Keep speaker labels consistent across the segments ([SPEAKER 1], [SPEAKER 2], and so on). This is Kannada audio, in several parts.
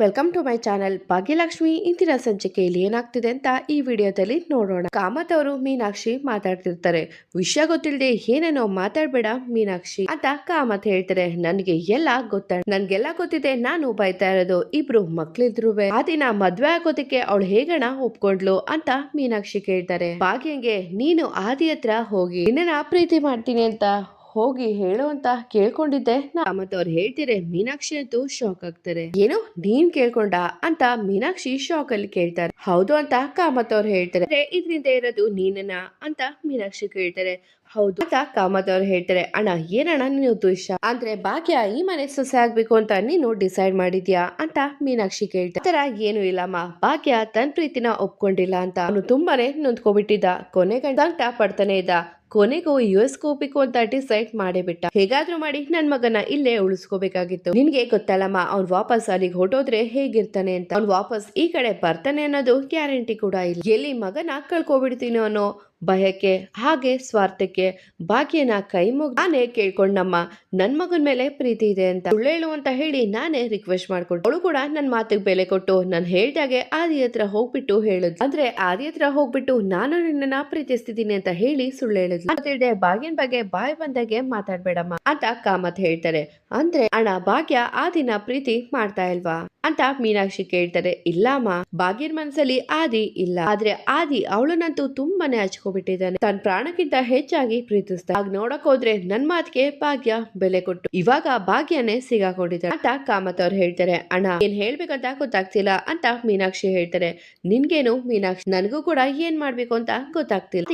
[SPEAKER 1] Welcome to my channel Bhagyalakshmi ಇಂದಿನ ಸಂಚಿಕೆಯಲ್ಲಿ ಏನಾಗ್ತಿದೆ ಅಂತ ಈ ವಿಡಿಯೋದಲ್ಲಿ ನೋಡೋಣ. ಕಾಮತ್ ಅವರು ಮೀನಾಕ್ಷಿ ಮಾತಾಡ್ತಿರ್ತಾರೆ. ವಿಷಯ ಗೊತ್ತಿಲ್ಲದೆ ಏನೇನೋ ಮಾತಾಡ್ಬೇಡ ಮೀನಾಕ್ಷಿ ಅಂತ ಕಾಮತ್ ಹೇಳ್ತಾರೆ. ನನ್ಗೆ ಎಲ್ಲ ಗೊತ್ತ, ನನ್ಗೆಲ್ಲ ಗೊತ್ತಿದೆ. ನಾನು ಬೈತಾ ಇರೋದು ಇಬ್ರು ಮಕ್ಳಿದ್ರು ಆ ದಿನ ಮದ್ವೆ ಆಗೋದಕ್ಕೆ ಅವಳು ಹೇಗಣ ಒಪ್ಕೊಂಡ್ಲು ಅಂತ ಮೀನಾಕ್ಷಿ ಕೇಳ್ತಾರೆ. ಭಾಗ್ಯಂಗೆ ನೀನು ಆದಿ ಹತ್ರ ಹೋಗಿ ನಿನ್ನ ಪ್ರೀತಿ ಮಾಡ್ತೀನಿ ಅಂತ ಹೋಗಿ ಹೇಳು ಅಂತ ಕೇಳ್ಕೊಂಡಿದ್ದೆ. ಮತ್ತೆ ಅವ್ರು ಹೇಳ್ತೀರೆ ಮೀನಾಕ್ಷಿ ಅಂತೂ ಶಾಕ್ ಆಗ್ತಾರೆ. ಏನು ನೀನ್ ಕೇಳ್ಕೊಂಡ? ಅಂತ ಮೀನಾಕ್ಷಿ ಶಾಕ್ ಅಲ್ಲಿ ಕೇಳ್ತಾರೆ. ಹೌದು ಅಂತ ಕಾಮತ್ ಅವ್ರು ಹೇಳ್ತಾರೆ. ಇದರಿಂದ ಇರೋದು ನೀನನ ಅಂತ ಮೀನಾಕ್ಷಿ ಕೇಳ್ತಾರೆ. ಹೌದು ಅಂತ ಕಾಮತ್ ಅವ್ರು ಹೇಳ್ತಾರೆ. ಅಣ್ಣ ಏನಣ್ಣ ನಿನ್ನ ಉದ್ದೇಶ ಅಂದ್ರೆ ಭಾಗ್ಯ ಈ ಮನೆ ಸೊಸೆ ಆಗ್ಬೇಕು ಅಂತ ನೀನು ಡಿಸೈಡ್ ಮಾಡಿದ್ಯಾ? ಅಂತ ಮೀನಾಕ್ಷಿ ಕೇಳ್ತಾರೆ ತರ ಏನು ಇಲ್ಲಮ್ಮ. ಭಾಗ್ಯ ತನ್ನ ಪ್ರೀತಿನ ಒಪ್ಕೊಂಡಿಲ್ಲ ಅಂತ. ಅವನು ತುಂಬಾನೇ ನೊಂದ್ಕೊಬಿಟ್ಟಿದ್ದ. ಕೊನೆಗಂಟ ಪಡ್ತಾನೆ ಇದ್ದ. ಕೊನೆಗೂ ಯು ಎಸ್ ಹೋಗ್ಬೇಕು ಅಂತ ಡಿಸೈಡ್ ಮಾಡೇ ಬಿಟ್ಟ. ಹೇಗಾದ್ರೂ ಮಾಡಿ ನನ್ ಮಗನ ಇಲ್ಲೇ ಉಳಿಸ್ಕೋಬೇಕಾಗಿತ್ತು. ನಿನ್ಗೆ ಗೊತ್ತಲ್ಲಮ್ಮ, ಅವ್ನ್ ವಾಪಸ್ ಅಲ್ಲಿಗೆ ಹೊಟ್ಟೋದ್ರೆ ಹೇಗಿರ್ತಾನೆ ಅಂತ. ಅವ್ನ್ ವಾಪಸ್ ಈ ಕಡೆ ಬರ್ತಾನೆ ಅನ್ನೋದು ಗ್ಯಾರಂಟಿ ಕೂಡ ಇಲ್ಲ. ಎಲ್ಲಿ ಮಗನ ಕಳ್ಕೊಬಿಡ್ತೀನೋ ಅನ್ನೋ ಭಯಕ್ಕೆ, ಹಾಗೆ ಸ್ವಾರ್ಥಕ್ಕೆ ಭಾಗ್ಯನ ಕೈ ಮುಗ್ ನಾನೇ ಕೇಳ್ಕೊಂಡಮ್ಮ ನನ್ ಮಗನ್ ಮೇಲೆ ಪ್ರೀತಿ ಇದೆ ಅಂತ ಸುಳ್ಳೇಳು ಅಂತ ಹೇಳಿ ನಾನೇ ರಿಕ್ವೆಸ್ಟ್ ಮಾಡ್ಕೊಂಡು ಅವಳು ಕೂಡ ನನ್ ಮಾತಿಗೆ ಬೆಲೆ ಕೊಟ್ಟು ನಾನು ಹೇಳ್ದಾಗೆ ಆದಿ ಹತ್ರ ಹೋಗ್ಬಿಟ್ಟು ಹೇಳುದು. ಅಂದ್ರೆ ಆದಿ ಹತ್ರ ಹೋಗ್ಬಿಟ್ಟು ನಾನು ನಿನ್ನ ಪ್ರೀತಿಸ್ತಿದ್ದೀನಿ ಅಂತ ಹೇಳಿ ಸುಳ್ಳು ಹೇಳಿದ್ಲು ಭಾಗ್ಯನ ಭಾಗ್ಯನ್ ಬಗ್ಗೆ ಬಾಯ್ ಬಂದಾಗೆ ಮಾತಾಡ್ಬೇಡಮ್ಮ ಅಂತ ಕಾಮತ್ ಹೇಳ್ತಾರೆ. ಅಂದ್ರೆ, ಅಣ್ಣ, ಭಾಗ್ಯ ಆ ದಿನ ಪ್ರೀತಿ ಮಾಡ್ತಾ ಇಲ್ವಾ? ಅಂತ ಮೀನಾಕ್ಷಿ ಕೇಳ್ತಾರೆ, ಇಲ್ಲಮ್ಮ, ಬಾಗಿರ್ ಮನ್ಸಲ್ಲಿ ಆದಿ ಇಲ್ಲ. ಆದ್ರೆ ಆದಿ ಅವಳನ್ನಂತೂ ತುಂಬಾನೇ ಹಚ್ಕೊಬಿಟ್ಟಿದ್ದಾನೆ. ತನ್ನ ಪ್ರಾಣಕ್ಕಿಂತ ಹೆಚ್ಚಾಗಿ ಪ್ರೀತಿಸ್ತಾ ಆಗ ನೋಡಕ್ ಹೋದ್ರೆ ನನ್ ಮಾತಿಗೆ ಭಾಗ್ಯ ಬೆಲೆ ಕೊಟ್ಟು ಇವಾಗ ಭಾಗ್ಯನೇ ಸಿಗಾಕೊಂಡಿದ್ದಾರೆ ಅಂತ ಕಾಮತ್ ಅವ್ರು ಹೇಳ್ತಾರೆ. ಅಣ್ಣ, ಏನ್ ಹೇಳ್ಬೇಕಂತ ಗೊತ್ತಾಗ್ತಿಲ್ಲ ಅಂತ ಮೀನಾಕ್ಷಿ ಹೇಳ್ತಾರೆ. ನಿನ್ಗೇನು ಮೀನಾಕ್ಷಿ, ನನಗೂ ಕೂಡ ಏನ್ ಮಾಡ್ಬೇಕು ಅಂತ ಗೊತ್ತಾಗ್ತಿಲ್ಲ.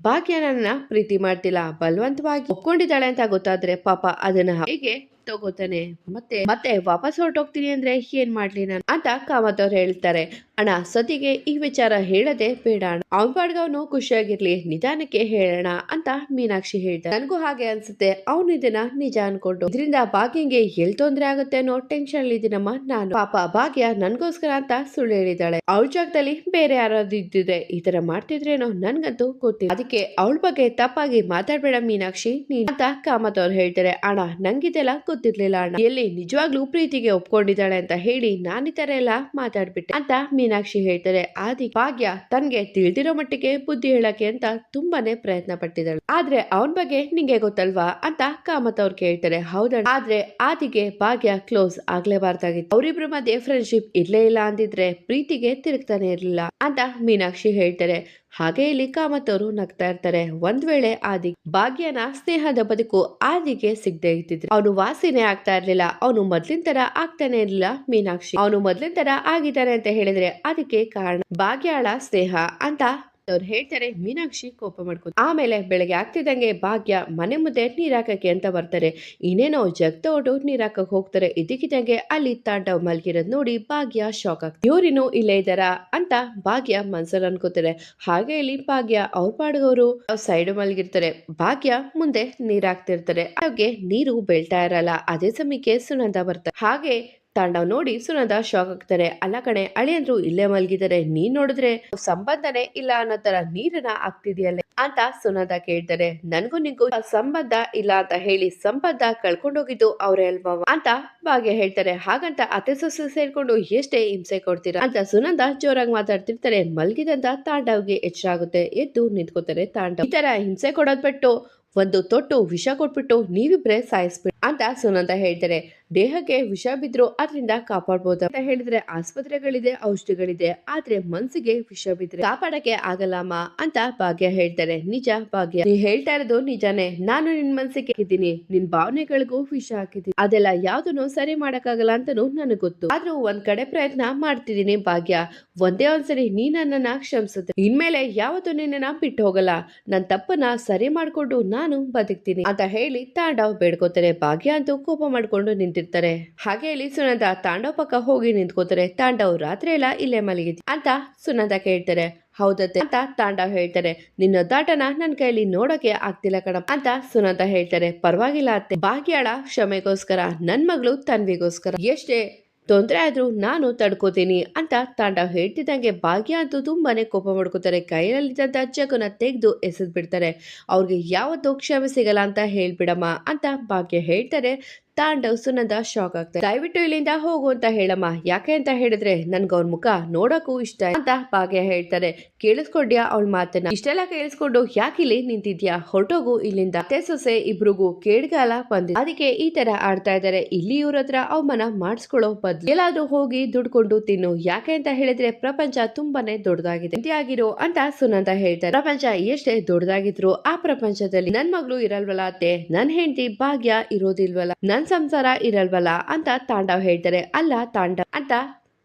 [SPEAKER 1] ಭಾಗ್ಯ ನನ್ನ ಪ್ರೀತಿ ಮಾಡ್ತಿಲ್ಲ, ಬಲವಂತವಾಗಿ ಒಪ್ಕೊಂಡಿದ್ದಾಳೆ ಅಂತ ಗೊತ್ತಾದ್ರೆ ಪಾಪ ಅದನ್ನ ಹೇಗೆ ತಗೋತಾನೆ? ಮತ್ತೆ ಮತ್ತೆ ವಾಪಸ್ ಹೊರಟೋಗ್ತೀನಿ ಅಂದ್ರೆ ಏನ್ ಮಾಡ್ಲಿ ನಾನು? ಅಂತ ಕಾಮತ್ ಅವ್ರು ಹೇಳ್ತಾರೆ. ಅಣ್ಣ, ಸತಿಗೆ ಈ ವಿಚಾರ ಹೇಳದೆ ಬೇಡ ಅಣ್ಣ. ಅವನ್ ಪಾಡ್ಗವನು ಖುಷಿಯಾಗಿರ್ಲಿ, ನಿಧಾನಕ್ಕೆ ಹೇಳೋಣ ಅಂತ ಮೀನಾಕ್ಷಿ ಹೇಳ್ತಾರೆ ನನಗೂ ಹಾಗೆ ಅನ್ಸುತ್ತೆ. ಅವ್ನು ಇದನ್ನ ನಿಜ ಅನ್ಕೊಂಡು. ಇದರಿಂದ ಭಾಗ್ಯಂಗೆ ಎಲ್ ತೊಂದ್ರೆ ಆಗುತ್ತೆ ಅನ್ನೋ ಟೆನ್ಷನ್ ಅಲ್ಲಿ ಇದೀನಮ್ಮ ನಾನು. ಪಾಪ ಭಾಗ್ಯ ನನ್ಗೋಸ್ಕರ ಅಂತ ಸುಳ್ಳು ಹೇಳಿದಾಳೆ ಅವಳ ಜಾಗದಲ್ಲಿ ಬೇರೆ ಯಾರಾದ್ರೂ ಇದ್ದಿದ್ರೆ ಈ ತರ ಮಾಡ್ತಿದ್ರೇನೋ ನನ್ಗಂತೂ ಗೊತ್ತಿಲ್ಲ. ಅವಳ ಬಗ್ಗೆ ತಪ್ಪಾಗಿ ಮಾತಾಡ್ಬೇಡ ಮೀನಾಕ್ಷಿ. ನೀನ್ ಅಂತ ಕಾಮತ್ ಹೇಳ್ತಾರೆ, ಅಣ್ಣ, ನಂಗಿದೆಲ್ಲ ಗೊತ್ತಿರ್ಲಿಲ್ಲ ಅಣ್ಣ. ಎಲ್ಲಿ ನಿಜವಾಗ್ಲೂ ಪ್ರೀತಿಗೆ ಒಪ್ಕೊಂಡಿದ್ದಾಳೆ ಅಂತ ಹೇಳಿ ನಾನು ಈ ತರ ಎಲ್ಲ ಮಾತಾಡ್ಬಿಟ್ಟೆ. ಅಂತ ಮೀನಾಕ್ಷಿ ಹೇಳ್ತಾರೆ. ಆದಿ ಭಾಗ್ಯ ತನ್ಗೆ ತಿಳಿದಿರೋ ಮಟ್ಟಿಗೆ ಬುದ್ಧಿ ಹೇಳಕ್ಕೆ ಅಂತ ತುಂಬಾನೇ ಪ್ರಯತ್ನ ಪಟ್ಟಿದ್ದಾಳೆ. ಆದ್ರೆ ಅವನ್ ಬಗ್ಗೆ ನಿಂಗೆ ಗೊತ್ತಲ್ವಾ ಅಂತ ಕಾಮತ್ ಅವ್ರು ಕೇಳ್ತಾರೆ. ಹೌದಣ್ಣ. ಆದ್ರೆ ಆದಿಗೆ ಭಾಗ್ಯ ಕ್ಲೋಸ್ ಆಗ್ಲೇಬಾರ್ದಾಗಿತ್ತು. ಅವರಿಬ್ರ ಮಧ್ಯೆ ಫ್ರೆಂಡ್ಶಿಪ್ ಇರ್ಲೇ ಇಲ್ಲ ಅಂದಿದ್ರೆ ಪ್ರೀತಿಗೆ ತಿರುಗ್ತಾನೆ ಇರ್ಲಿಲ್ಲ ಅಂತ ಮೀನಾಕ್ಷಿ ಹೇಳ್ತಾರೆ. ಹಾಗೆ ಇಲ್ಲಿ ಕಾಮತ್ ಅವರು ನಗ್ತಾ ಇರ್ತಾರೆ. ಒಂದ್ ವೇಳೆ ಆದಿ ಭಾಗ್ಯನ ಸ್ನೇಹದ ಬದುಕು ಆದಿಗೆ ಸಿಗದೆ ಇದ್ದಿದ್ರೆ ಅವನು ವಾಸಿನೇ ಆಗ್ತಾ ಇರ್ಲಿಲ್ಲ. ಅವನು ಮೊದ್ಲಿನ ತರ ಆಗ್ತಾನೆ ಇರ್ಲಿಲ್ಲ. ಮೀನಾಕ್ಷಿ ಅವನು ಮೊದ್ಲಿನ ತರ ಆಗಿದ್ದಾನೆ ಅಂತ ಹೇಳಿದ್ರೆ ಅದಕ್ಕೆ ಕಾರಣ ಭಾಗ್ಯಾಳ ಸ್ನೇಹ ಅಂತ ಅವ್ರು ಹೇಳ್ತಾರೆ, ಮೀನಾಕ್ಷಿ ಕೋಪ ಮಾಡ್ಕೊ ಆಮೇಲೆ ಬೆಳಗ್ಗೆ ಆಗ್ತಿದ್ದಂಗೆ ಭಾಗ್ಯ ಮನೆ ಮುಂದೆ ನೀರಾಕಕ್ಕೆ ಅಂತ ಬರ್ತಾರೆ. ಇನ್ನೇನೋ ಜಗ್ತ ತಗೊಂಡು ನೀರಾಕಕ್ಕೆ ಹೋಗ್ತಾರೆ. ಇದಕ್ಕಿದ್ದಂಗೆ ಅಲ್ಲಿ ತಾಂಡವ್ ಮಲ್ಗಿರೋದ್ ನೋಡಿ ಭಾಗ್ಯ ಶಾಕ್ ಆಗ್ತದೆ ಇವ್ರಿನ್ನು ಇಲ್ಲೇ ಇದಾರ ಅಂತ ಭಾಗ್ಯ ಮನ್ಸಲ್ಲಿ ಅನ್ಕೋತಾರೆ. ಹಾಗೆ ಇಲ್ಲಿ ಭಾಗ್ಯ ಅವ್ರ ಪಾಡ್ಗವ್ರು ಸೈಡ್ ಮಲ್ಗಿರ್ತಾರೆ. ಭಾಗ್ಯ ಮುಂದೆ ನೀರ್ ಹಾಕ್ತಿರ್ತಾರೆ. ಅವ್ರಿಗೆ ನೀರು ಬೆಳ್ತಾ ಇರಲ್ಲ. ಅದೇ ಸಮಯಕ್ಕೆ ಸುನಂದ ಬರ್ತಾರೆ ಹಾಗೆ ತಾಂಡವ್ ನೋಡಿ ಸುನಂದ ಶಾಕ್ ಆಗ್ತಾರೆ ಅಲ್ಲ ಕಣೆ ಅಳಿಯಂದ್ರು ಇಲ್ಲೇ ಮಲಗಿದರೆ. ನೀನ್ ನೋಡಿದ್ರೆ ಸಂಬಂಧನೇ ಇಲ್ಲ ಅನ್ನೋ ತರ ನೀರನ್ನ ಆಗ್ತಿದ್ಯಲ್ಲೇ ಅಂತ ಸುನಂದ ಕೇಳ್ತಾರೆ ನನ್ಗೂ ನಿಂಗೂ ಸಂಬಂಧ ಇಲ್ಲ ಅಂತ ಹೇಳಿ ಸಂಬಂಧ ಕಳ್ಕೊಂಡೋಗಿದ್ದು ಅವ್ರೇ ಅಲ್ವಾ ಅಂತ ಭಾಗ್ಯ ಹೇಳ್ತಾರೆ ಹಾಗಂತ ಅತ್ತೆ ಸೊಸೆ ಸೇರ್ಕೊಂಡು ಎಷ್ಟೇ ಹಿಂಸೆ ಕೊಡ್ತೀರಾ ಅಂತ ಸುನಂದ ಜೋರಾಗಿ ಮಾತಾಡ್ತಿರ್ತಾರೆ ಮಲ್ಗಿದಂತ ತಾಂಡವ್ಗೆ ಎಚ್ಚರಾಗುತ್ತೆ. ಎದ್ದು ನಿಂತ್ಕೋತಾರೆ ತಾಂಡವ್. ಈ ತರ ಹಿಂಸೆ ಕೊಡೋದ್ ಬಿಟ್ಟು, ಒಂದು ತೊಟ್ಟು ವಿಷ ಕೊಟ್ಬಿಟ್ಟು ನೀವಿಬ್ರೆ ಸಾಯಿಸ್ಬಿಟ್ಟು ಅಂತ ಸುನಂದ ಹೇಳ್ತಾರೆ. ದೇಹಕ್ಕೆ ವಿಷ ಬಿದ್ರು ಅದರಿಂದ ಕಾಪಾಡ್ಬೋದು ಅಂತ ಹೇಳಿದ್ರೆ ಆಸ್ಪತ್ರೆಗಳಿದೆ, ಔಷಧಿಗಳಿದೆ, ಆದ್ರೆ ಮನ್ಸಿಗೆ ವಿಷ ಬಿದ್ರೆ ಕಾಪಾಡಕ್ಕೆ ಆಗಲ್ಲಮ್ಮ ಅಂತ ಭಾಗ್ಯ ಹೇಳ್ತಾರೆ. ನಿಜ ಭಾಗ್ಯ. ನೀ ಹೇಳ್ತಾ ಇರೋದು ನಿಜಾನೇ. ನಾನು ನಿನ್ ಮನ್ಸಿಗೆ ಇದ್ದೀನಿ ನಿನ್ ಭಾವನೆಗಳಿಗೂ ವಿಷ ಹಾಕಿದ್ದೀನಿ. ಅದೆಲ್ಲ ಯಾವ್ದನ್ನು ಸರಿ ಮಾಡಕ್ಕಾಗಲ್ಲ ಅಂತನೂ ನನಗೆ ಗೊತ್ತು. ಆದ್ರೂ ಒಂದ್ ಕಡೆ ಪ್ರಯತ್ನ ಮಾಡ್ತಿದ್ದೀನಿ ಭಾಗ್ಯ. ಒಂದೇ ಒಂದ್ಸರಿ ನೀ ನನ್ನನ್ನ ಕ್ಷಮಿಸುತ್ತೆ. ಇನ್ಮೇಲೆ ಯಾವತ್ತು ನಿನ್ನ ಬಿಟ್ಟು ಹೋಗಲ್ಲ. ನನ್ ತಪ್ಪನ್ನ ಸರಿ ಮಾಡ್ಕೊಂಡು ನಾನು ಬದುಕ್ತೀನಿ ಅಂತ ಹೇಳಿ ತಾಂಡವ್ ಬೇಡ್ಕೋತಾರೆ ಭಾಗ್ಯ ಅಂತೂ ಕೋಪ ಮಾಡ್ಕೊಂಡು ನಿಂತಿರ್ತಾರೆ. ಹಾಗೆ ಇಲ್ಲಿ ಸುನಂದ ತಾಂಡವ್ ಪಕ್ಕ ಹೋಗಿ ನಿಂತ್ಕೋತಾರೆ. ತಾಂಡವ್ ರಾತ್ರಿ ಎಲ್ಲ ಇಲ್ಲೇ ಮಲಗಿದ್ ಅಂತ ಸುನಂದ ಕೇಳ್ತಾರೆ. ಹೌದತ್ತೆ ಅಂತ ತಾಂಡವ್ ಹೇಳ್ತಾರೆ. ನಿನ್ನ ದಾಟನ ನನ್ ಕೈಯಲ್ಲಿ ನೋಡಕ್ಕೆ ಆಗ್ತಿಲ್ಲ ಕಣಪ್ಪ ಅಂತ ಸುನಂದ ಹೇಳ್ತಾರೆ. ಪರವಾಗಿಲ್ಲ ಅತ್ತೆ. ಭಾಗ್ಯಾಳ ಕ್ಷಮೆಗೋಸ್ಕರ, ನನ್ ಮಗಳು ತನ್ವಿಗೋಸ್ಕರ. ಎಷ್ಟೇ ತೊಂದರೆ ಆದರೂ ನಾನು ತಡ್ಕೋತೀನಿ ಅಂತ ತಾಂಡ ಹೇಳ್ತಿದ್ದಂಗೆ ಭಾಗ್ಯ ಅಂತೂ ತುಂಬಾನೇ ಕೋಪ ಮಾಡ್ಕೋತಾರೆ. ಕೈಯಲ್ಲಿದ್ದಂತ ಜಗನ ತೆಗೆದು ಎಸೆದು ಬಿಡ್ತಾರೆ ಅವ್ರಿಗೆ ಯಾವತ್ತೂ ಕ್ಷಮೆ ಸಿಗಲ್ಲ ಅಂತ ಹೇಳ್ಬಿಡಮ್ಮ ಅಂತ ಭಾಗ್ಯ ಹೇಳ್ತಾರೆ. ತಾಂಡವ್ ಸುನಂದ ಶಾಕ್ ಆಗ್ತಾರೆ ದಯವಿಟ್ಟು ಇಲ್ಲಿಂದ ಹೋಗು ಅಂತ ಹೇಳಮ್ಮ. ಯಾಕೆ ಅಂತ ಹೇಳಿದ್ರೆ ನನ್ಗ ಅವ್ನ ಮುಖ ನೋಡಕ್ಕೂ ಇಷ್ಟ ಅಂತ ಭಾಗ್ಯ ಹೇಳ್ತಾರೆ. ಕೇಳಿಸ್ಕೊಂಡ್ಯಾ ಅವಳ ಮಾತನ್ನ? ಇಷ್ಟೆಲ್ಲ ಕೇಳಿಸ್ಕೊಂಡು ಯಾಕೆ ಇಲ್ಲಿ ನಿಂತಿದ್ಯಾ? ಹೊರಟೋಗು ಇಲ್ಲಿಂದ. ಅತ್ತೆ ಸೊಸೆ ಇಬ್ರಿಗೂ ಕೇಡ್ಗಾಲ ಬಂದಿದೆ. ಅದಕ್ಕೆ ಈ ತರ ಆಡ್ತಾ ಇದಾರೆ. ಇಲ್ಲಿ ಇವ್ರ ಹತ್ರ ಅವಮಾನ ಮಾಡಿಸ್ಕೊಳ್ಳೋ ಬದ್ಲು. ಎಲ್ಲಾದ್ರೂ ಹೋಗಿ ದುಡ್ಕೊಂಡು ತಿನ್ನು. ಯಾಕೆ ಅಂತ ಹೇಳಿದ್ರೆ ಪ್ರಪಂಚ ತುಂಬಾನೇ ದೊಡ್ಡದಾಗಿದೆ. ಆಗಿರೋ ಅಂತ ಸುನಂದ ಹೇಳ್ತಾರೆ. ಪ್ರಪಂಚ ಎಷ್ಟೇ ದೊಡ್ಡದಾಗಿದ್ರು ಆ ಪ್ರಪಂಚದಲ್ಲಿ ನನ್ ಮಗಳು ಇರಲ್ವಲ್ಲ ಅತ್ತೆ. ನನ್ ಹೆಂಡತಿ ಭಾಗ್ಯ ಇರೋದಿಲ್ವಲ್ಲ. ನನ್ ಸಂಸಾರ ಇರಲ್ವಲ್ಲ ಅಂತ ತಾಂಡವ್ ಹೇಳ್ತಾರೆ. ಅಲ್ಲ ತಾಂಡವ್ ಅಂತ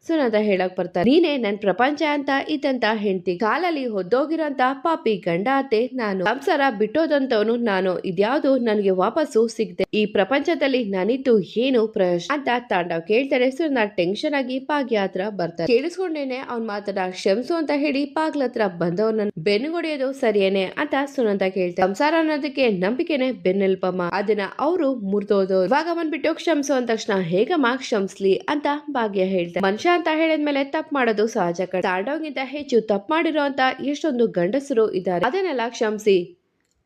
[SPEAKER 1] ಸುನಂದ ಹೇಳಕ್ ಬರ್ತಾರೆ, ನೀನೇ ನನ್ ಪ್ರಪಂಚ ಅಂತ, ಇದ್ದಂತ ಹೆಂಡತಿ, ಕಾಲಲ್ಲಿ ಹೊದ್ದೋಗಿರೋಂತ ಪಾಪಿ ಗಂಡ ಅತ್ತೆ, ನಾನು ಸಂಸಾರ ಬಿಟ್ಟೋದಂತವನು ನಾನು, ಇದ್ಯಾವುದು ನನಗೆ ವಾಪಸ್ಸು ಸಿಗ್ದೆ, ಈ ಪ್ರಪಂಚದಲ್ಲಿ ನಾನಿದ್ದು ಏನು ಪ್ರಯೋಜನ ಅಂತ ತಾಂಡವ್ ಕೇಳ್ತಾರೆ, ಸುನಂದ ಟೆನ್ಷನ್ ಆಗಿ ಪಾಗಿ ಹತ್ರ ಬರ್ತಾರೆ ಕೇಳಿಸ್ಕೊಂಡೇನೆ ಅವ್ನ್ ಮಾತನ್ನ ಕ್ಷಮಿಸು ಅಂತ ಹೇಳಿ ಪಾಗ್ಲ ಹತ್ರ ಬಂದವನ ಬೆನ್ನುಗೊಡೆಯೋದು ಸರಿಯೇನೆ ಅಂತ ಸುನಂದ ಕೇಳ್ತಾರೆ ಸಂಸಾರ ಅನ್ನೋದಕ್ಕೆ ನಂಬಿಕೆನೆ ಬೆನ್ನೆಲ್ಪಮ್ಮ ಅದನ್ನ ಅವರು ಮುರಿದೋದು ಇವಾಗ ಬಂದ್ಬಿಟ್ಟು ಕ್ಷಮಿಸು ಅಂದ ತಕ್ಷಣ, ಹೇಗಮ್ಮ ಕ್ಷಮಿಸ್ಲಿ ಅಂತ ಭಾಗ್ಯ ಹೇಳ್ತಾರೆ ಮನುಷ್ಯ ಅಂತ ಹೇಳಿದ್ಮೇಲೆ ತಪ್ಪು ಮಾಡೋದು ಸಹಜ ತಾಡೋಗಿಂತ ಹೆಚ್ಚು ತಪ್ಪು ಮಾಡಿರೋ ಅಂತ ಎಷ್ಟೊಂದು ಗಂಡಸರು ಇದ್ದಾರೆ. ಅದನ್ನೆಲ್ಲ ಕ್ಷಮಿಸಿ.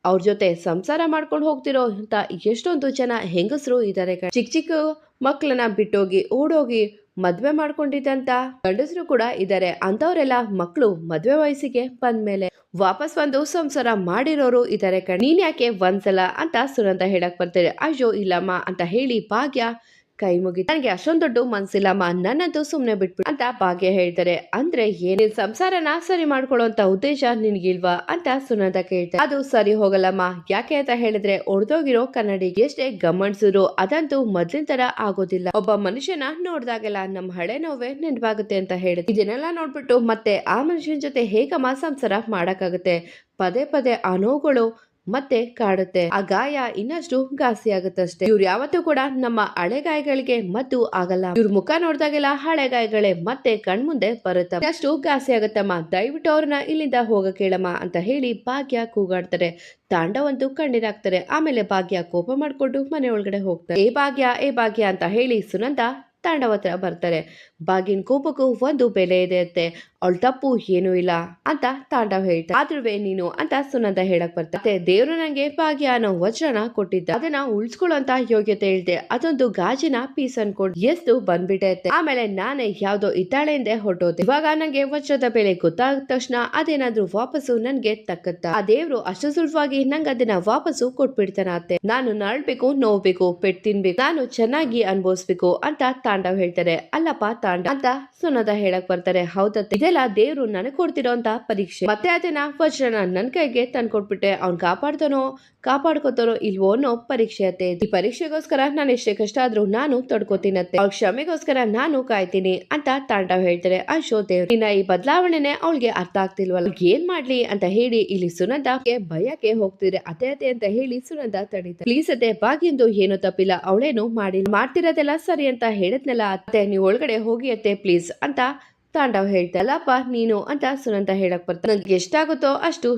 [SPEAKER 1] ಅವ್ರ ಜೊತೆ ಸಂಸಾರ ಮಾಡ್ಕೊಂಡು ಹೋಗ್ತಿರೋ ಅಂತ ಎಷ್ಟೊಂದು ಜನ ಹೆಂಗಸರು ಇದ್ದಾರೆ ಚಿಕ್ಕ ಚಿಕ್ಕ ಮಕ್ಕಳನ್ನ ಬಿಟ್ಟೋಗಿ, ಓಡೋಗಿ ಮದ್ವೆ ಮಾಡ್ಕೊಂಡಿದ್ದಂತ ಗಂಡಸರು ಕೂಡ ಇದ್ದಾರೆ. ಅಂತವ್ರೆಲ್ಲ ಮಕ್ಕಳು ಮದ್ವೆ ವಯಸ್ಸಿಗೆ ಬಂದ್ಮೇಲೆ ವಾಪಸ್ ಬಂದು ಸಂಸಾರ ಮಾಡಿರೋರು ಇದ್ದಾರೆ ಕಣ್. ನೀನ್ ಯಾಕೆ ಒಂದ್ಸಲ ಅಂತ ಸುನಂದ ಹೇಳಕ್ ಬರ್ತಾರೆ ಅಯ್ಯೋ ಇಲ್ಲಮ್ಮ ಅಂತ ಹೇಳಿ ಭಾಗ್ಯ ಕೈ ಮುಗಿ ನನಗೆ ಅಷ್ಟೊಂದು ದೊಡ್ಡ ಮನ್ಸಿಲ್ಲಮ್ಮ ನನ್ನದು ಸುಮ್ನೆ ಬಿಟ್ಬಿಡು ಅಂತ ಭಾಗ್ಯ ಹೇಳ್ತಾರೆ. ಅಂದ್ರೆ ಏನಿನ್ ಸಂಸಾರನ ಸರಿ ಮಾಡ್ಕೊಳ್ಳೋಂತ ಉದ್ದೇಶ ನಿನ್ಗಿಲ್ವಾ ಅಂತ ಸುನಂದ ಕೇಳ್ತಾರೆ. ಅದು ಸರಿ ಹೋಗಲ್ಲಮ್ಮ. ಯಾಕೆ ಅಂತ ಹೇಳಿದ್ರೆ ಒಡ್ದೋಗಿರೋ ಕನ್ನಡಿ ಎಷ್ಟೇ ಗಮನಿಸಿದ್ರು ಅದಂತೂ ಮೊದ್ಲಿನ ತರ ಆಗೋದಿಲ್ಲ. ಒಬ್ಬ ಮನುಷ್ಯನ ನೋಡ್ದಾಗೆಲ್ಲ ನಮ್ಮ ಹಳೆ ನೋವೇ ನೆನಪಾಗುತ್ತೆ ಅಂತ ಹೇಳಿದ್ರು. ಇದನ್ನೆಲ್ಲ ನೋಡ್ಬಿಟ್ಟು ಮತ್ತೆ ಆ ಮನುಷ್ಯನ ಜೊತೆ ಹೇಗಮ್ಮ ಸಂಸಾರ ಮಾಡಕ್ಕಾಗುತ್ತೆ? ಪದೇ ಪದೇ ಆ ನೋವುಗಳು ಮತ್ತೆ ಕಾಡುತ್ತೆ. ಆ ಗಾಯ ಇನ್ನಷ್ಟು ಘಾಸಿ ಆಗುತ್ತಷ್ಟೇ ಇವ್ರು ಯಾವತ್ತೂ ಕೂಡ ನಮ್ಮ ಹಳೆ ಗಾಯಗಳಿಗೆ ಮದ್ದು ಆಗಲ್ಲ. ಇವ್ರ ಮುಖ ನೋಡಿದಾಗೆಲ್ಲ ಹಳೆ ಗಾಯಗಳೇ ಮತ್ತೆ ಕಣ್ಮುಂದೆ ಬರುತ್ತೆ. ಅಷ್ಟು ಘಾಸಿ ಆಗುತ್ತಮ್ಮ ದಯವಿಟ್ಟು ಅವ್ರನ್ನ ಇಲ್ಲಿಂದ ಹೋಗ ಕೇಳಮ್ಮ ಅಂತ ಹೇಳಿ ಭಾಗ್ಯ ಕೂಗಾಡ್ತಾರೆ. ತಾಂಡವಂತೂ ಕಣ್ಣೀರಾಗ್ತಾರೆ. ಆಮೇಲೆ ಭಾಗ್ಯ ಕೋಪ ಮಾಡ್ಕೊಂಡು ಮನೆ ಒಳಗಡೆ ಹೋಗ್ತಾರೆ. ಏ ಭಾಗ್ಯ ಏ ಭಾಗ್ಯ ಅಂತ ಹೇಳಿ ಸುನಂದ ತಾಂಡವತ್ರ ಬರ್ತಾರೆ. ಬಾಗಿನ ಕೋಪಕ್ಕೂ ಒಂದು ಬೆಲೆ ಇದೆ ಅತ್ತೆ. ಅವಳ ತಪ್ಪು ಏನೂ ಇಲ್ಲ ಅಂತ ತಾಂಡವ್ ಹೇಳ್ತಾರೆ ಆದ್ರೂ ನೀನು ಅಂತ ಸುನಂದ ಹೇಳಕ್ ಬರ್ತಾರೆ ದೇವ್ರು ನಂಗೆ ಭಾಗ್ಯ ಅನ್ನೋ ವಜ್ರನ ಕೊಟ್ಟಿದ್ದ. ಅದನ್ನ ಉಳ್ಸ್ಕೊಳ್ಳೋಂತ ಯೋಗ್ಯತೆ ಹೇಳ್ದೆ ಅದೊಂದು ಗಾಜಿನ ಪೀಸ್ ಅನ್ಕೊಂಡು ಎಷ್ಟು ಬಂದ್ಬಿಟ್ಟೈತೆ ಆಮೇಲೆ ನಾನೇ ಯಾವ್ದೋ ಇತ್ತಾಳೆಯಿಂದ ಹೊಟ್ಟೋದೆ ಇವಾಗ ನಂಗೆ ವಜ್ರದ ಬೆಲೆ ಗೊತ್ತಾದ ತಕ್ಷಣ ಅದೇನಾದ್ರೂ ವಾಪಸ್ಸು ನನ್ಗೆ ತಕ್ಕತ್ತ? ಆ ದೇವ್ರು ಅಷ್ಟು ಸುಲಭವಾಗಿ ನಂಗೆ ಅದನ್ನ ವಾಪಸ್ಸು ಕೊಟ್ಬಿಡ್ತಾನ ಅತ್ತೆ. ನಾನು ನರಳ್ಬೇಕು, ನೋವ್ಬೇಕು ಪೆಟ್ ತಿನ್ಬೇಕು, ನಾನು ಚೆನ್ನಾಗಿ ಅನ್ಭವಿಸ್ಬೇಕು ಅಂತ ತಾಂಡವ್ ಹೇಳ್ತಾರೆ. ಅಲ್ಲಪ್ಪ ತಾಂಡ ಅಂತ ಸುನದ ಹೇಳಕ್ ಬರ್ತಾರೆ. ಹೌದತ್ತೆ. ಇದೆಲ್ಲ ದೇವ್ರು ನನಗ್ ಕೊಡ್ತಿರೋ ಅಂತ ಪರೀಕ್ಷೆ. ಮತ್ತೆ ಅದನ್ನ ವಜ್ರನ ನನ್ ಕೈಗೆ ತಂದ್ಕೊಟ್ಬಿಟ್ಟೆ. ಅವ್ನ್ ಕಾಪಾಡ್ತಾನೋ, ಕಾಪಾಡ್ಕೋತಾನೋ ಇಲ್ವೋ ಅನ್ನೋ ಪರೀಕ್ಷೆ ಅತ್ತೆ ಈ ಪರೀಕ್ಷೆಗೋಸ್ಕರ ನಾನು ಎಷ್ಟೇ ಕಷ್ಟ ಆದ್ರೂ ನಾನು ತಡ್ಕೋತೀನತ್ತೆ. ಅವ್ಳ ಕ್ಷಮೆಗೋಸ್ಕರ ನಾನು ಕಾಯ್ತೀನಿ ಅಂತ ತಾಂಡವ್ ಹೇಳ್ತಾರೆ ಅಶೋ ದೇವ್ರು. ಇನ್ನ ಈ ಬದಲಾವಣೆನೆ ಅವಳಿಗೆ ಅರ್ಥ ಆಗ್ತಿಲ್ವಲ್ಲ. ಏನ್ ಮಾಡ್ಲಿ ಅಂತ ಹೇಳಿ ಇಲ್ಲಿ ಸುನಂದಕ್ಕೆ ಭಯಕ್ಕೆ ಹೋಗ್ತಿದ್ರೆ ಅತೆ ಅತೆ ಅಂತ ಹೇಳಿ ಸುನಂದ ತಡೀತಾರೆ ಪ್ಲೀಸ್ ಅತ್ತೆ, ಬಾಗಿಂದು ಏನೂ ತಪ್ಪಿಲ್ಲ. ಅವಳೇನು ಮಾಡಿಲ್ಲ. ಮಾಡ್ತಿರೋದೆಲ್ಲ ಸರಿ ಅಂತ ಹೇಳಿದ್ನಲ್ಲ. ಅತ್ತೆ, ನೀವು ಒಳಗಡೆ ಹೋಗಿ ಅತ್ತೆ ಪ್ಲೀಸ್ ಅಂತ ತಾಂಡವ್ ಹೇಳ್ತಲ್ಲಪ್ಪ ನೀನು ಅಂತ ಸುನಂತ ಹೇಳಕ್ ಬರ್ತ ನನ್ಗೆ ಎಷ್ಟಾಗುತ್ತೋ ಅಷ್ಟು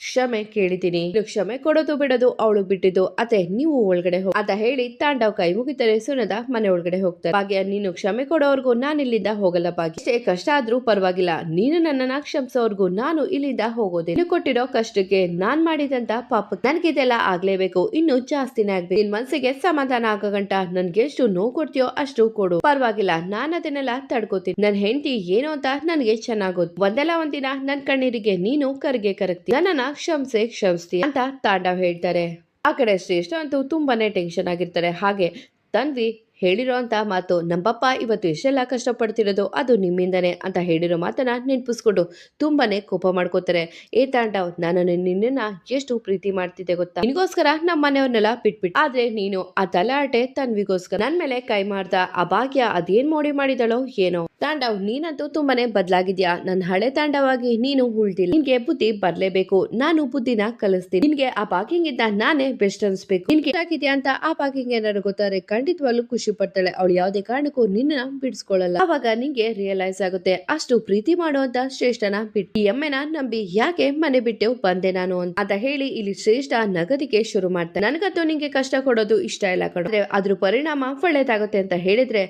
[SPEAKER 1] ಕ್ಷಮೆ ಕೇಳಿದ್ದೀನಿ. ಕ್ಷಮೆ ಕೊಡೋದು ಬಿಡೋದು, ಅವಳು ಬಿಟ್ಟಿದ್ದು. ಅದೇ, ನೀವು ಒಳಗಡೆ ಹೋಗಿ, ಅಂತ ಹೇಳಿ ತಾಂಡವ್ ಕೈ ಮುಗಿತಾರೆ ಸುನದ ಮನೆ ಒಳಗಡೆ ಹೋಗ್ತಾರೆ. ಭಾಗ್ಯ, ನೀನು ಕ್ಷಮೆ ಕೊಡೋವರೆಗೂ ನಾನು ಇಲ್ಲಿಂದ ಹೋಗಲ್ಲ ಭಾಗ್ಯ. ಕಷ್ಟ ಆದ್ರೂ ಪರವಾಗಿಲ್ಲ. ನೀನು ನನ್ನನ್ನ ಕ್ಷಮಿಸೋವರೆಗೂ ನಾನು ಇಲ್ಲಿಂದ ಹೋಗೋದೆ ನೀನು ಕೊಟ್ಟಿರೋ ಕಷ್ಟಕ್ಕೆ ನಾನ್ ಮಾಡಿದಂತ ಪಾಪ. ನನ್ಗಿದೆಲ್ಲ ಆಗ್ಲೇಬೇಕು. ಇನ್ನು ಜಾಸ್ತಿನೇ ಆಗ್ಬೇಕು ನಿನ್ ಮನ್ಸಿಗೆ ಸಮಾಧಾನ ಆಗೋ ಗಂಟ ನನ್ಗೆ ಎಷ್ಟು ನೋವು ಕೊಡ್ತೀಯೋ ಅಷ್ಟು ಕೊಡು. ಪರವಾಗಿಲ್ಲ. ನಾನ್ ಅದನ್ನೆಲ್ಲ ತಡ್ಕೋತೀನಿ. ನನ್ ಹೆಂಡತಿ ಏನು ಅಂತ ನನ್ಗೆ ಚೆನ್ನಾಗೋದು ಒಂದಲ್ಲ ಒಂದಿನ ನನ್ ಕಣ್ಣೀರಿಗೆ ನೀನು ಕರ್ಗೆ ಕರಗ್ತಿ. ನನ್ನನ್ನ ಕ್ಷಮಿಸೆ ಕ್ಷಮಿಸ್ತಿ ಅಂತ ತಾಂಡವ್ ಹೇಳ್ತಾರೆ. ಆ ಕಡೆ ಶ್ರೇಷ್ಠ ಅಂತೂ ತುಂಬಾನೇ ಟೆನ್ಷನ್ ಆಗಿರ್ತಾರೆ. ಹಾಗೆ ತನ್ವಿ ಹೇಳಿರೋ ಅಂತ ಮಾತು ನಮ್ಮಪ್ಪ ಇವತ್ತು ಎಷ್ಟೆಲ್ಲ ಕಷ್ಟಪಡ್ತಿರೋದು ಅದು ನಿಮ್ಮಿಂದನೇ ಅಂತ ಹೇಳಿರೋ ಮಾತನ್ನ ನೆನಪಿಸ್ಕೊಂಡು ತುಂಬಾನೇ ಕೋಪ ಮಾಡ್ಕೋತಾರೆ. ಏ ತಾಂಡವ್ ನಾನು ನಿನ್ನನ್ನು ಎಷ್ಟು ಪ್ರೀತಿ ಮಾಡ್ತಿದ್ದೆ ಗೊತ್ತಾ? ನಿನಗೋಸ್ಕರ ನಮ್ಮ ಮನೆಯವ್ರನ್ನೆಲ್ಲ ಬಿಟ್ಬಿಟ್ಟು ಆದ್ರೆ ನೀನು ಆ ತಲಾಟೆ ತನ್ವಿಗೋಸ್ಕರ ನನ್ನ ಮೇಲೆ ಕೈ ಮಾಡ್ದ, ಆ ಭಾಗ್ಯ ಅದೇನ್ ಮೋಡಿ ಮಾಡಿದಳೋ ಏನೋ? ತಾಂಡವ್ ನೀನಂತೂ ತುಂಬಾನೇ ಬದಲಾಗಿದ್ಯಾ? ನನ್ನ ಹಳೆ ತಾಂಡವಾಗಿ ನೀನು ಉಳ್ದಿಲ್ಲ. ನಿನ್ಗೆ ಬುದ್ಧಿ ಬರ್ಲೇಬೇಕು. ನಾನು ಬುದ್ಧಿನ ಕಲಿಸ್ತೀನಿ. ನಿನ್ಗೆ ಆ ಪಾಕಿಂಗ್ ಇದ್ದ ನಾನೇ ಬೆಸ್ಟ್ ಅನ್ಸ್ಬೇಕು. ನಿನ್ಗೆ ಆಗಿದ್ಯಾ ಅಂತ ಆ ಪಾಕಿಂಗ್ ಏನಾದ್ರು ಗೊತ್ತಾದ್ರೆ ಖಂಡಿತವಾಗ್ಲೂ ಖುಷಿ ಪಡ್ತಾಳೆ. ಅವಳು ಯಾವುದೇ ಕಾರಣಕ್ಕೂ ನಿನ್ನ ಬಿಡಿಸ್ಕೊಳ್ಳಲ್ಲ. ಅವಾಗ ನಿಂಗೆ ರಿಯಲೈಸ್ ಆಗುತ್ತೆ, ಅಷ್ಟು ಪ್ರೀತಿ ಮಾಡುವಂತ ಶ್ರೇಷ್ಠನ ಬಿಟ್ಟು ಎಮ್ಮೆನ ನಂಬಿ ಯಾಕೆ ಮನೆ ಬಿಟ್ಟು ಬಂದೆ ನಾನು ಅಂತ. ಹೇಳಿ ಇಲ್ಲಿ ಶ್ರೇಷ್ಠ ನಗದಿಗೆ ಶುರು ಮಾಡ್ತಾನೆ. ನನಗಂತೂ ನಿಂಗೆ ಕಷ್ಟ ಕೊಡೋದು ಇಷ್ಟ ಇಲ್ಲ ಕಡೆ ಅದ್ರ ಪರಿಣಾಮ ಒಳ್ಳೇದಾಗುತ್ತೆ ಅಂತ ಹೇಳಿದ್ರೆ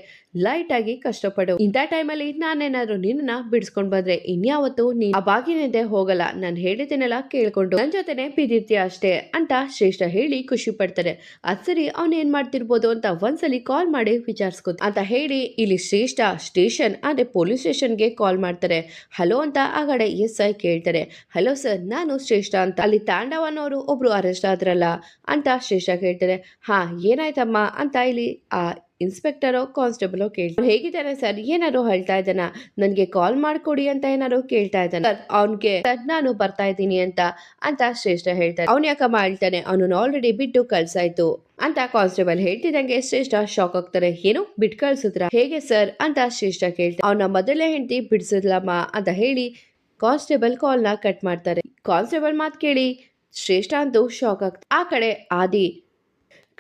[SPEAKER 1] ಲೈಟ್ ಆಗಿ ಕಷ್ಟಪಡು. ಇಂಥ ಟೈಮಲ್ಲಿ ನಾನೇನಾದ್ರೂ ನಿನ್ನ ಬಿಡಿಸ್ಕೊಂಡ್ ಬಂದ್ರೆ ಇನ್ಯಾವತ್ತು ನೀನ್ ಆ ಬಾಗಿನಿಂದೆ ಹೋಗಲ್ಲ. ನಾನು ಹೇಳಿದ್ದೇನೆಲ್ಲ ಕೇಳ್ಕೊಂಡು ನನ್ ಜೊತೆನೆ ಬಿದ್ದಿರ್ತೀಯ ಅಷ್ಟೇ ಅಂತ ಶ್ರೇಷ್ಠ ಹೇಳಿ ಖುಷಿ ಪಡ್ತಾರೆ ಅದ್ ಸರಿ ಅವ್ನ ಏನ್ ಮಾಡ್ತಿರ್ಬೋದು ಅಂತ ಒಂದ್ಸಲಿ ಕಾಲ್ ಮಾಡಿ ವಿಚಾರಿಸ್ಕೊತ ಅಂತ ಹೇಳಿ ಇಲ್ಲಿ ಶ್ರೇಷ್ಠ ಸ್ಟೇಷನ್ ಅಂದ್ರೆ ಪೊಲೀಸ್ ಸ್ಟೇಷನ್ಗೆ ಕಾಲ್ ಮಾಡ್ತಾರೆ. ಹಲೋ ಅಂತ ಆ ಕಡೆ ಎಸ್ ಐ ಕೇಳ್ತಾರೆ. ಹಲೋ ಸರ್, ನಾನು ಶ್ರೇಷ್ಠ ಅಂತ. ಅಲ್ಲಿ ತಾಂಡವ ಅನ್ನೋರು ಒಬ್ರು ಅರೆಸ್ಟ್ ಆದ್ರಲ್ಲ? ಅಂತ ಶ್ರೇಷ್ಠ ಕೇಳ್ತಾರೆ ಹಾ, ಏನಾಯ್ತಮ್ಮ? ಅಂತ ಇಲ್ಲಿ ಆ ಇನ್ಸ್ಪೆಕ್ಟರೋ, ಕಾನ್ಸ್ಟೇಬಲ್ ಕೇಳ್ತಾರೆ. ಹೇಗಿದ್ದಾರೆ ಸರ್? ಏನಾರು ಹೇಳ್ತಾ ಇದ್ದಾನ? ನನಗೆ ಕಾಲ್ ಮಾಡ್ಕೊಡಿ ಅಂತ ಏನಾದ್ರು ಕೇಳ್ತಾ ಇದ್ದಾನೆ? ಸರ್ ನಾನು ಬರ್ತಾ ಇದ್ದೀನಿ ಅಂತ ಅಂತ ಶ್ರೇಷ್ಠ ಹೇಳ್ತಾರೆ. ಅವ್ನು ಯಾಕಮ್ಮ ಹೇಳ್ತಾನೆ, ಅವನನ್ನ ಆಲ್ರೆಡಿ ಬಿಟ್ಟು ಕಳ್ಸಾಯ್ತು ಅಂತ ಕಾನ್ಸ್ಟೇಬಲ್ ಹೇಳ್ತಿದಂಗೆ ಶ್ರೇಷ್ಠ ಶಾಕ್ ಆಗ್ತಾರೆ. ಏನು? ಬಿಟ್ ಕಳ್ಸಿದ್ರ? ಹೇಗೆ ಸರ್? ಅಂತ ಶ್ರೇಷ್ಠ ಕೇಳ್ತಾರೆ ಅವನ ಮೊದಲೇ ಹೆಂಡತಿ ಬಿಡಿಸಿದ್ಲಮ್ಮ ಅಂತ ಹೇಳಿ ಕಾನ್ಸ್ಟೇಬಲ್ ಕಾಲ್ನ ಕಟ್ ಮಾಡ್ತಾರೆ. ಕಾನ್ಸ್ಟೇಬಲ್ ಮಾತು ಕೇಳಿ ಶ್ರೇಷ್ಠ ಅಂತೂ ಶಾಕ್ ಆಗ್ತದೆ ಆ ಕಡೆ ಆದಿ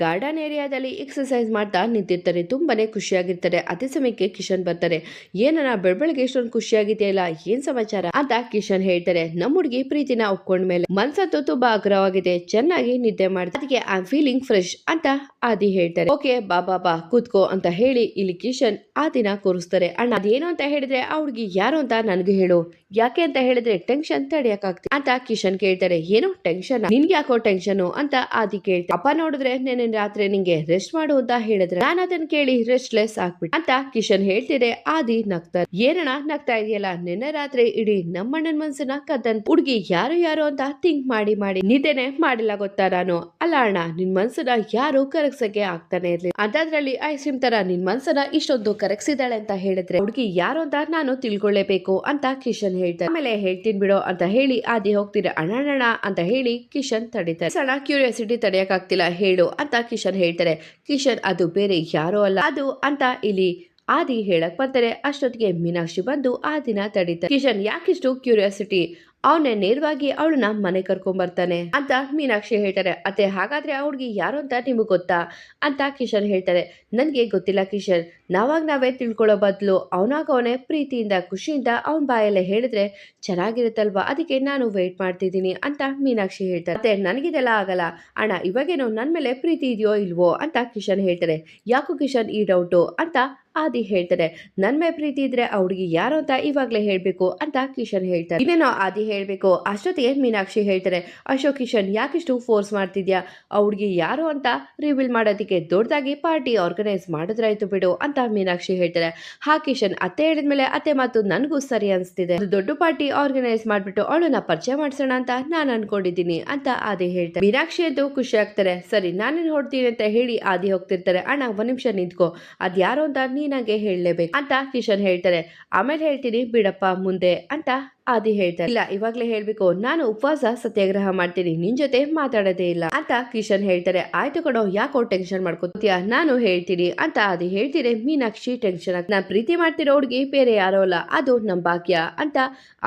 [SPEAKER 1] ಗಾರ್ಡನ್ ಏರಿಯಾದಲ್ಲಿ ಎಕ್ಸರ್ಸೈಸ್ ಮಾಡ್ತಾ ನಿಂತಿರ್ತಾರೆ, ತುಂಬಾನೇ ಖುಷಿಯಾಗಿರ್ತಾರೆ. ಅದೇ ಸಮಯಕ್ಕೆ ಕಿಶನ್ ಬರ್ತಾರೆ. ಏನನ ಬೆಳಬೆಳಗ್ಗೆ ಇಷ್ಟೊಂದು ಖುಷಿಯಾಗಿದೆಯಲ್ಲ ಏನ್ ಸಮಾಚಾರ? ಅಂತ ಕಿಶನ್ ಹೇಳ್ತಾರೆ. ನಮ್ಮ ಹುಡುಗಿ ಪ್ರೀತಿನ ಒಪ್ಕೊಂಡ್ಮೇಲೆ ಮನ್ಸತ್ತು ತುಂಬಾ ಅಗ್ರವಾಗಿದೆ. ಚೆನ್ನಾಗಿ ನಿದ್ದೆ ಮಾಡ್ತಾರೆ ಅದಕ್ಕೆ ಐ ಫೀಲಿಂಗ್ ಫ್ರೆಶ್ ಅಂತ ಆದಿ ಹೇಳ್ತಾರೆ. ಓಕೆ ಬಾ ಬಾ ಬಾ, ಕೂತ್ಕೋ ಅಂತ ಹೇಳಿ ಇಲ್ಲಿ ಕಿಶನ್ ಆದಿನ ಕೂರಿಸ್ತಾರೆ. ಅಣ್ಣ, ಅದೇನು ಅಂತ ಹೇಳಿದ್ರೆ ಆ ಹುಡುಗಿ ಯಾರು ಅಂತ ನನಗೆ ಹೇಳು. ಯಾಕೆ ಅಂತ ಹೇಳಿದ್ರೆ ಟೆನ್ಷನ್ ತಡೆಯಕ್ಕಾಗ್ತಿ ಅಂತ ಕಿಶನ್ ಕೇಳ್ತಾರೆ. ಏನು ಟೆನ್ಷನ್ ನಿನ್ಗೆ ಯಾಕೋ ಟೆನ್ಷನ್ ಅಂತ ಆದಿ ಕೇಳ್ತಾರೆ. ಅಪ್ಪ ನೋಡಿದ್ರೆ ನೆನೆ ರಾತ್ರಿ ನಿಂಗೆ ರೆಸ್ಟ್ ಮಾಡು ಅಂತ ಹೇಳಿದ್ರೆ ನಾನು ಅದನ್ನ ಕೇಳಿ ರೆಸ್ಟ್ಲೆಸ್ ಆಗ್ಬಿಟ್ಟು. ಅಂತ ಕಿಶನ್ ಹೇಳ್ತಿದೆ ಆದಿ ನಗ್ತಾರೆ ಏನಣ್ಣ ನಗ್ತಾ ಇದೆಯಲ್ಲ, ನಿನ್ನೆ ರಾತ್ರಿ ಇಡೀ ನಮ್ಮಣ್ಣನ ಮನ್ಸನ್ನ ಕದ್ದಂತ ಹುಡುಗಿ ಯಾರು ಯಾರು ಅಂತ ಥಿಂಕ್ ಮಾಡಿ ಮಾಡಿ ನಿದ್ದೆನೆ ಮಾಡಿಲ್ಲ ಗೊತ್ತಾ ನಾನು? ಅಲ್ಲ ಅಣ್ಣ, ನಿನ್ ಮನ್ಸನ್ನ ಯಾರು ಕರಗ್ಸಕ್ಕೆ ಆಗ್ತಾನೆ ಇರ್ಲಿ. ಅಂತದ್ರಲ್ಲಿ ಐಸ್ ಕ್ರೀಮ್ ತರ ನಿನ್ ಮನ್ಸನ್ನ ಇಷ್ಟೊಂದು ಕರಗ್ಸಿದಾಳೆ ಅಂತ ಹೇಳಿದ್ರೆ ಹುಡುಗಿ ಯಾರು ಅಂತ ನಾನು ತಿಳ್ಕೊಳ್ಳೇಬೇಕು ಅಂತ ಕಿಶನ್ ಹೇಳ್ತಾರೆ. ಆಮೇಲೆ ಹೇಳ್ತೀನಿ ಬಿಡೋ ಅಂತ ಹೇಳಿ ಆದಿ ಹೋಗ್ತೀರ ಅಣ್ಣಣ್ಣ ಅಂತ ಹೇಳಿ ಕಿಶನ್ ತಡಿತಾರೆ. ಸಣ್ಣ ಕ್ಯೂರಿಯಾಸಿಟಿ ತಡೆಯಕ್ಕಾಗ್ತಿಲ್ಲ ಹೇಳು, ಅಂತ ಕಿಶನ್ ಹೇಳ್ತಾರೆ. ಕಿಶನ್ ಅದು ಬೇರೆ ಯಾರೋ ಅಲ್ಲ. ಅದು ಅಂತ ಇಲ್ಲಿ ಆದಿ ಹೇಳಕ್ ಬರ್ತಾರೆ. ಅಷ್ಟೊತ್ತಿಗೆ ಮೀನಾಕ್ಷಿ ಬಂದು ಆ ದಿನ ತಡೀತಾರೆ ಕಿಶನ್ ಯಾಕಿಷ್ಟು ಕ್ಯೂರಿಯಾಸಿಟಿ ಅವನೇ ನೇರವಾಗಿ ಅವಳನ್ನ ಮನೆ ಕರ್ಕೊಂಡ್ ಬರ್ತಾನೆ ಅಂತ ಮೀನಾಕ್ಷಿ ಹೇಳ್ತಾರೆ. ಅತ್ತೆ, ಹಾಗಾದ್ರೆ ಹುಡ್ಗಿ ಯಾರು ಅಂತ ನಿಮಗೆ ಗೊತ್ತಾ? ಅಂತ ಕಿಶನ್ ಹೇಳ್ತಾರೆ. ನನಗೆ ಗೊತ್ತಿಲ್ಲ ಕಿಶನ್. ನಾವಾಗ ನಾವೇ ತಿಳ್ಕೊಳ್ಳೋ ಬದಲು ಅವನಾಗ ಅವನೇ ಪ್ರೀತಿಯಿಂದ, ಖುಷಿಯಿಂದ ಅವನ ಬಾಯಲ್ಲೇ ಹೇಳಿದ್ರೆ ಚೆನ್ನಾಗಿರುತ್ತಲ್ವಾ? ಅದಕ್ಕೆ ನಾನು ವೇಟ್ ಮಾಡ್ತಿದ್ದೀನಿ ಅಂತ ಮೀನಾಕ್ಷಿ ಹೇಳ್ತಾರೆ. ಅತ್ತೆ, ನನಗಿದೆಲ್ಲ ಆಗಲ್ಲ. ಅಣ್ಣ, ಇವಾಗೇನೋ ನನ್ನ ಮೇಲೆ ಪ್ರೀತಿ ಇದೆಯೋ ಇಲ್ವೋ ಅಂತ ಕಿಶನ್ ಹೇಳ್ತಾರೆ. ಯಾಕೋ ಕಿಶನ್ ಈ ಡೌಟು ಅಂತ ಆದಿ ಹೇಳ್ತಾರೆ ನನ್ ಮೇಲೆ ಪ್ರೀತಿ ಇದ್ರೆ ಆ ಹುಡುಗಿ ಯಾರು ಅಂತ ಇವಾಗ್ಲೇ ಹೇಳ್ಬೇಕು ಅಂತ ಕಿಶನ್ ಹೇಳ್ತಾರೆ. ಇದೇನೋ ಆದಿ ಹೇಳ್ಬೇಕು, ಅಷ್ಟೊತ್ತಿಗೆ ಮೀನಾಕ್ಷಿ ಹೇಳ್ತಾರೆ, ಅಶೋಕ್ ಕಿಶನ್, ಯಾಕಿಷ್ಟು ಫೋರ್ಸ್ ಮಾಡ್ತಿದ್ಯಾ? ಆ ಹುಡುಗಿ ಯಾರು ಅಂತ ರಿವೀಲ್ ಮಾಡೋದಕ್ಕೆ ದೊಡ್ಡದಾಗಿ ಪಾರ್ಟಿ ಆರ್ಗನೈಸ್ ಮಾಡಿದ್ರಾಯ್ತು ಬಿಡು ಅಂತ ಮೀನಾಕ್ಷಿ ಹೇಳ್ತಾರೆ. ಹಾ ಕಿಶನ್, ಅತ್ತೆ ಹೇಳಿದ್ಮೇಲೆ ಅತ್ತೆ ಮಾತು ನನಗೂ ಸರಿ ಅನ್ಸ್ತಿದೆ. ದೊಡ್ಡ ಪಾರ್ಟಿ ಆರ್ಗನೈಸ್ ಮಾಡ್ಬಿಟ್ಟು ಅವಳನ್ನ ಪರಿಚಯ ಮಾಡಿಸೋಣ ಅಂತ ನಾನು ಅನ್ಕೊಂಡಿದ್ದೀನಿ ಅಂತ ಆದಿ ಹೇಳ್ತಾರೆ. ಮೀನಾಕ್ಷಿ ಅಂತೂ ಖುಷಿ ಆಗ್ತಾರೆ. ಸರಿ, ನಾನೇನು ಹೊಡ್ತೀನಿ ಅಂತ ಹೇಳಿ ಆದಿ ಹೋಗ್ತಿರ್ತಾರೆ. ಅಣ್ಣ, ಒಂದ್ ನಿಮಿಷ ನಿಂತ್ಕೋ. ಅದ್ ಯಾರು ಅಂತ ನೀನಾಗೆ ಹೇಳಲೇಬೇಕು ಅಂತ ಕಿಶನ್ ಹೇಳ್ತಾರೆ. ಆಮೇಲೆ ಹೇಳ್ತೀನಿ, ಬಿಡಪ್ಪ, ಮುಂದೆ ಅಂತ ಆದಿ ಹೇಳ್ತಾರೆ. ಇಲ್ಲ, ಇವಾಗ್ಲೇ ಹೇಳ್ಬೇಕು, ನಾನು ಉಪವಾಸ ಸತ್ಯಾಗ್ರಹ ಮಾಡ್ತೀನಿ, ನಿನ್ ಜೊತೆ ಮಾತಾಡೋದೇ ಇಲ್ಲ ಅಂತ ಕಿಶನ್ ಹೇಳ್ತಾರೆ. ಆಯ್ತು ಕಣೋ, ಯಾಕೋ ಟೆನ್ಷನ್ ಮಾಡ್ಕೋತೀಯ? ನಾನು ಹೇಳ್ತೀನಿ ಅಂತ ಆದಿ ಹೇಳ್ತೀರಿ ಮೀನಾಕ್ಷಿ ಟೆನ್ಷನ್ ಆಗ ನಾನು ಪ್ರೀತಿ ಮಾಡ್ತಿರೋ ಹುಡುಗಿ ಬೇರೆ ಯಾರೋ ಅಲ್ಲ, ಅದು ನಮ್ ಭಾಗ್ಯ ಅಂತ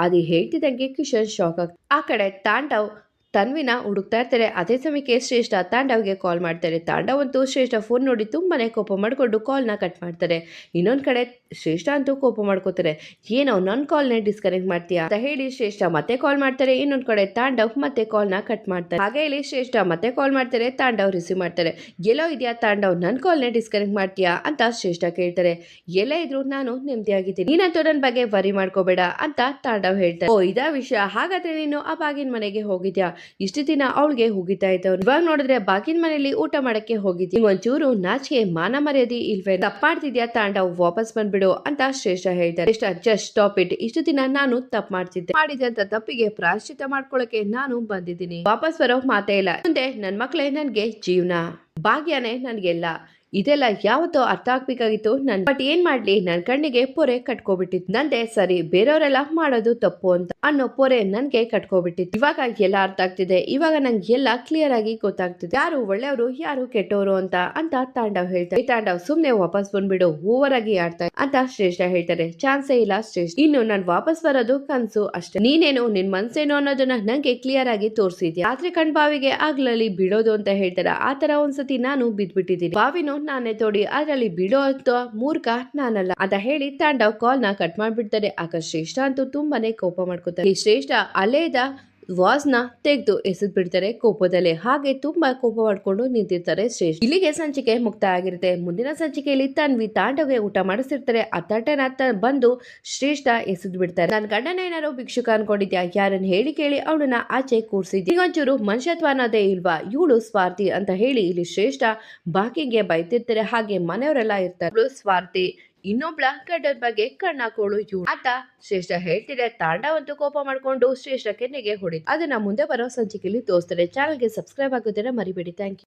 [SPEAKER 1] ಆದಿ ಹೇಳ್ತಿದ್ದಂಗೆ ಕಿಶನ್ ಶಾಕ್ ಆ ಕಡೆ ತಾಂಡವ್ ತನ್ವಿನ ಹುಡುಕ್ತಾ ಇರ್ತಾರೆ. ಅದೇ ಸಮಯಕ್ಕೆ ಶ್ರೇಷ್ಠ ತಾಂಡವ್ಗೆ ಕಾಲ್ ಮಾಡ್ತಾರೆ. ತಾಂಡವಂತೂ ಶ್ರೇಷ್ಠ ಫೋನ್ ನೋಡಿ ತುಂಬಾ ಕೋಪ ಮಾಡಿಕೊಂಡು ಕಾಲ್ನ ಕಟ್ ಮಾಡ್ತಾರೆ. ಇನ್ನೊಂದು ಕಡೆ ಶ್ರೇಷ್ಠ ಅಂತೂ ಕೋಪ ಮಾಡ್ಕೋತಾರೆ. ಏನೋ ನನ್ನ ಕಾಲ್ನೇ ಡಿಸ್ಕನೆಕ್ಟ್ ಮಾಡ್ತೀಯಾ ಅಂತ ಹೇಳಿ ಶ್ರೇಷ್ಠ ಮತ್ತೆ ಕಾಲ್ ಮಾಡ್ತಾರೆ. ಇನ್ನೊಂದು ಕಡೆ ತಾಂಡವ್ ಮತ್ತೆ ಕಾಲ್ನ ಕಟ್ ಮಾಡ್ತಾರೆ. ಹಾಗೆ ಹೇಳಿ ಶ್ರೇಷ್ಠ ಮತ್ತೆ ಕಾಲ್ ಮಾಡ್ತಾರೆ. ತಾಂಡವ್ ರಿಸೀವ್ ಮಾಡ್ತಾರೆ. ಎಲ್ಲೋ ಇದೆಯಾ ತಾಂಡವ್ ನನ್ನ ಕಾಲ್ನೇ ಡಿಸ್ಕನೆಕ್ಟ್ ಮಾಡ್ತೀಯಾ? ಅಂತ ಶ್ರೇಷ್ಠ ಕೇಳ್ತಾರೆ. ಎಲ್ಲೇ ಇದ್ರು ನಾನು ನೆಮ್ಮದಿಯಾಗಿದ್ದೀನಿ. ನೀನಂತೂ ನನ್ನ ಬಗ್ಗೆ ವರಿ ಮಾಡ್ಕೋಬೇಡ ಅಂತ ತಾಂಡವ್ ಹೇಳ್ತಾರೆ. ಓ, ಇದಾ ವಿಷಯ. ಹಾಗಾದ್ರೆ ನೀನು ಆ ಮನೆಗೆ ಹೋಗಿದ್ಯಾ? ಇಷ್ಟು ದಿನ ಅವಳಿಗೆ ಹೋಗಿತಾ ಇದ್ದವ್ ಇವಾಗ ನೋಡಿದ್ರೆ ಬಾಗಿನ ಮನೆಯಲ್ಲಿ ಊಟ ಮಾಡಕ್ಕೆ ಹೋಗಿದ್ವಿ ಒಂಚೂರು ನಾಚಿಕೆ, ಮಾನ ಮರ್ಯಾದಿ ಇಲ್ವೇ? ತಪ್ಪಾಡ್ತಿದ್ಯಾ ತಾಂಡವ್ ವಾಪಸ್ ಬಂದ್ಬಿಡು ಅಂತ ಶ್ರೇಷ್ಠ ಹೇಳ್ತಾರೆ ಶ್ರೇಷ್ಠ ಜಸ್ಟ್ ಸ್ಟಾಪ್ ಇಟ್ ಇಷ್ಟು ದಿನ ನಾನು ತಪ್ಪು ಮಾಡ್ತಿದ್ದೆ. ಮಾಡಿದಂತ ತಪ್ಪಿಗೆ ಪ್ರಾಶ್ಚಿತ ಮಾಡ್ಕೊಳಕ್ಕೆ ನಾನು ಬಂದಿದ್ದೀನಿ. ವಾಪಸ್ ಬರೋ ಮಾತೇ ಇಲ್ಲ. ಮುಂದೆ ನನ್ ಮಕ್ಳೇ ನನ್ಗೆ ಜೀವನ. ಭಾಗ್ಯನೇ ನನ್ಗೆಲ್ಲ. ಇದೆಲ್ಲ ಯಾವತ್ತೋ ಅರ್ಥ ಆಗ್ಬೇಕಾಗಿತ್ತು. ನನ್ ಬಟ್ ಏನ್ ಮಾಡ್ಲಿ, ನನ್ ಕಣ್ಣಿಗೆ ಪೊರೆ ಕಟ್ಕೋಬಿಟ್ಟಿತ್ತು. ನಂದೆ ಸರಿ, ಬೇರೆಯವರೆಲ್ಲ ಮಾಡೋದು ತಪ್ಪು ಅಂತ ಅನ್ನೋ ಪೊರೆ ನನ್ಗೆ ಕಟ್ಕೋಬಿಟ್ಟಿತ್ತು. ಇವಾಗ ಎಲ್ಲ ಅರ್ಥ ಆಗ್ತಿದೆ. ಇವಾಗ ನಂಗೆ ಎಲ್ಲ ಕ್ಲಿಯರ್ ಆಗಿ ಗೊತ್ತಾಗ್ತಿದೆ. ಯಾರು ಒಳ್ಳೆಯವರು, ಯಾರು ಕೆಟ್ಟವರು ಅಂತ ಅಂತ ತಾಂಡವ್ ಹೇಳ್ತಾರೆ ತಾಂಡವ್ ಸುಮ್ನೆ ವಾಪಸ್ ಬಂದ್ಬಿಡು ಓವರ್ ಆಗಿ ಆಡ್ತಾ ಅಂತ ಶ್ರೇಷ್ಠ ಹೇಳ್ತಾರೆ. ಚಾನ್ಸೇ ಇಲ್ಲ ಶ್ರೇಷ್ಠ. ಇನ್ನು ನಾನ್ ವಾಪಸ್ ಬರೋದು ಕನ್ಸು ಅಷ್ಟೇ. ನೀನೇನು, ನಿನ್ ಮನ್ಸೇನು ಅನ್ನೋದನ್ನ ನಂಗೆ ಕ್ಲಿಯರ್ ಆಗಿ ತೋರಿಸಿದ್ಯಾ? ರಾತ್ರಿ ಕಣ್ ಬಾವಿಗೆ ಆಗ್ಲಲ್ಲಿ ಬಿಡೋದು ಅಂತ ಹೇಳ್ತಾರೆ? ಆತರ ತರ ಒಂದ್ಸತಿ ನಾನು ಬಿದ್ಬಿಟ್ಟಿದ್ದೀನಿ. ಬಾವಿನೂ ನಾನೇ ತೋಡಿ, ಅದರಲ್ಲಿ ಬಿಡೋ ಅಂತ ಮೂರ್ಖ ನಾನಲ್ಲ ಅಂತ ಹೇಳಿ ತಾಂಡವ್ ಕಾಲ್ನ ಕಟ್ ಮಾಡ್ಬಿಡ್ತಾರೆ. ಆಗ ಶ್ರೇಷ್ಠ ಅಂತೂ ತುಂಬಾನೇ ಕೋಪ ಮಾಡ್ಕೋತಾರೆ ಶ್ರೇಷ್ಠ ಅಲ್ಲೇ ಇದ್ದ ವಾಸ್ನ ತೆಗೆದು ಎಸೆದು ಬಿಡ್ತಾರೆ ಕೋಪದಲ್ಲಿ. ಹಾಗೆ ತುಂಬಾ ಕೋಪ ಮಾಡಿಕೊಂಡು ನಿಂತಿರ್ತಾರೆ ಶ್ರೇಷ್ಠ. ಇಲ್ಲಿಗೆ ಸಂಚಿಕೆ ಮುಕ್ತಾಯ ಆಗಿರುತ್ತೆ ಮುಂದಿನ ಸಂಚಿಕೆಯಲ್ಲಿ ತನ್ವಿ ತಾಂಡವ್ಗೆ ಊಟ ಮಾಡಿಸಿರ್ತಾರೆ ಆ ಬಂದು ಶ್ರೇಷ್ಠ ಎಸೆದು ಬಿಡ್ತಾರೆ ನನ್ನ ಗಂಡನ ಏನಾರು ಭಿಕ್ಷುಕ ಅನ್ಕೊಂಡಿದ್ಯಾ? ಯಾರನ್ನ ಹೇಳಿ ಕೇಳಿ ಅವಳನ್ನ ಆಚೆ ಕೂರ್ಸಿದ್ಯ ಈಗೊಂಚೂರು ಮನುಷ್ಯತ್ವ ಅನ್ನೋದೇ ಇಲ್ವಾ? ಇವಳು ಸ್ವಾರ್ಥಿ ಅಂತ ಹೇಳಿ ಇಲ್ಲಿ ಶ್ರೇಷ್ಠ ಬಾಕಿಗೆ ಬೈತಿರ್ತಾರೆ. ಹಾಗೆ ಮನೆಯವರೆಲ್ಲ ಇರ್ತಾರೆ. ಸ್ವಾರ್ಥಿ. ಇನ್ನೊಬ್ಳ ಗಂಡನ ಬಗ್ಗೆ ಕಣ್ಣಾಕೋಳು ಇವಳು. ಆತ ಶ್ರೇಷ್ಠ ಹೇಳ್ತಿದೆ ತಾಂಡವಂತೂ ಕೋಪ ಮಾಡ್ಕೊಂಡು ಶ್ರೇಷ್ಠ ಕೆನ್ನೆಗೆ ಹೊಡಿತು. ಅದನ್ನ ಮುಂದೆ ಬರೋ ಸಂಚಿಕೆಯಲ್ಲಿ ತೋರಿಸ್ತಾರೆ ಚಾನಲ್ಗೆ ಸಬ್ಸ್ಕ್ರೈಬ್ ಆಗೋದನ್ನ ಮರಿಬೇಡಿ. Thank you